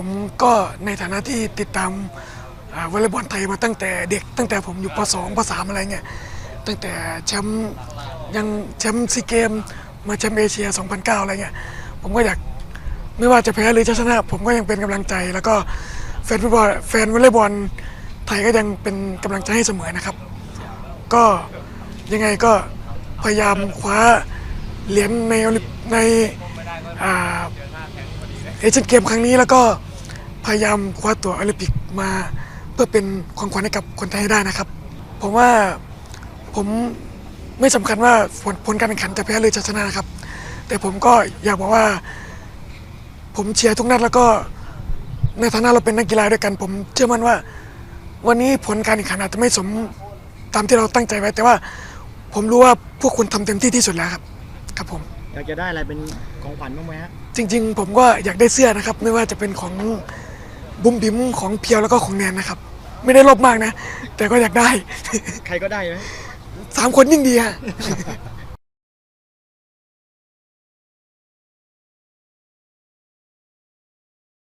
ผมก็ในฐานะที่ติดตามวอลเลย์บอลไทยมาตั้งแต่เด็ก ตั้งแต่ผมอยู่ป .2 ป .3 อะไรเงี้ยตั้งแต่แชมป์ยังแชมป์ซีเกม มาแชมป์เอเชีย 2009 อะไรเงี้ยผมก็อยากไม่ว่าจะแพ้หรือจะชนะ ผมก็ยังเป็นกำลังใจ แล้วก็แฟนฟุตบอลแฟนวอลเลย์บอลไทยก็ยังเป็นกำลังใจให้เสมอนะครับ ก็ยังไงก็พยายามคว้าเหรียญในในอ่าเอเชียนเกมครั้งนี้แล้วก็ พยายามคว้าตั๋วโอลิมปิกมาเพื่อเป็นของขวัญให้กับคนไทยให้ได้นะครับ ผมว่าผมไม่สำคัญว่าผลผลการแข่งขันจะแพ้หรือจะชนะครับ แต่ผมก็อยากบอกว่า ผมเชียร์ทุกนัดแล้วก็ในฐานะเราเป็นนักกีฬาด้วยกัน ผมเชื่อมั่นว่า วันนี้ผลการแข่งขันอาจจะไม่สมตามที่เราตั้งใจไว้ แต่ว่าผมรู้ว่าพวกคุณทำเต็มที่ที่สุดแล้วครับ ครับผมอยากจะได้อะไรเป็นของขวัญบ้างไหมฮะจริง ๆ ผมก็อยากได้เสื้อนะครับ ไม่ว่าจะเป็นของ บุ้มบิมของเพียวแล้วก็ของแนนนะครับ ไม่ได้ลบมากนะ แต่ก็อยากได้ ใครก็ได้ไหม สามคนยิ่งดีฮะ